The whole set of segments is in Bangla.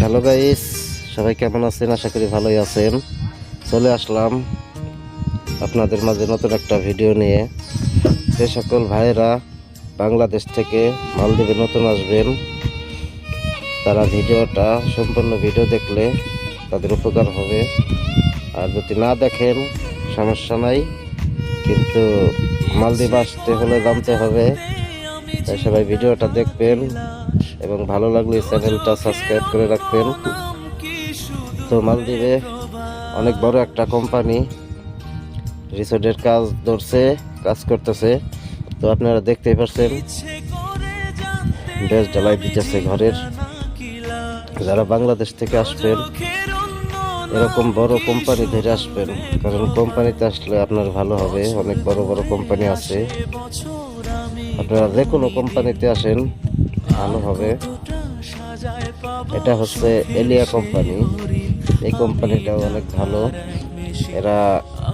হ্যালো গাইস সবাই কেমন আছেন? আশা করি ভালোই আছেন। চলে আসলাম আপনাদের মাঝে নতুন একটা ভিডিও নিয়ে। যে সকল ভাইয়েরা বাংলাদেশ থেকে মালদ্বীপে নতুন আসবেন, তারা ভিডিওটা, সম্পূর্ণ ভিডিও দেখলে তাদের উপকার হবে। আর যদি না দেখেন, সমস্যা নাই। কিন্তু মালদ্বীপ আসতে হলে জানতে হবে তাই সবাই ভিডিওটা দেখবেন এবং ভালো লাগলে চ্যানেলটা সাবস্ক্রাইব করে রাখবেন। তো মালদ্বীপে অনেক বড় একটা কোম্পানি রিসোর্টের কাজ ধরছে, কাজ করতেছে। তো আপনারা দেখতেই পাচ্ছেন বেশ জ্বালাই দিতেছে ঘরের। যারা বাংলাদেশ থেকে আসবেন, এরকম বড় কোম্পানি ধরে আসবেন, কারণ কোম্পানিতে আসলে আপনার ভালো হবে। অনেক বড় বড় কোম্পানি আছে। আপনারা যে কোনো কোম্পানিতে আসেন, ভালো হবে। এটা হচ্ছে এলিয়া কোম্পানি। এই কোম্পানিটাও অনেক ভালো। এরা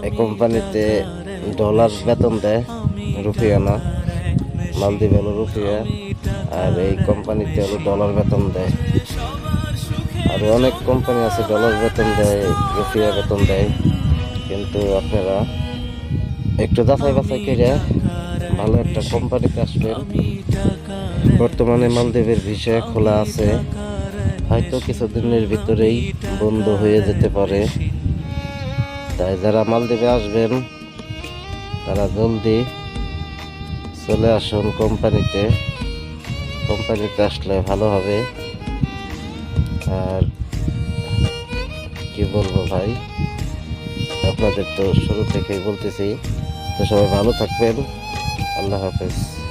এই কোম্পানিতে ডলার বেতন দেয়, রুপিয়া না মালদ্বীপ হলো রুপিয়া। আর এই কোম্পানিতে হলো ডলার বেতন দেয়। আর অনেক কোম্পানি আছে, ডলার বেতন দেয়, রুপিয়া বেতন দেয়। কিন্তু আপনারা একটু যাচাই বাছাই করে ভালো একটা কোম্পানিতে আসবেন বর্তমানে মালদ্বীপের ভিসা খোলা আছে। হয়তো কিছুদিনের ভিতরেই বন্ধ হয়ে যেতে পারে। তাই যারা মালদ্বীপে আসবেন, তারা জলদি চলে আসুন কোম্পানিতে। কোম্পানিতে আসলে ভালো হবে। আর কি বলব ভাই? আপনাদের তো শুরু থেকেই বলতেছি। তো সবাই ভালো থাকবেন। আল্লাহ হাফেজ।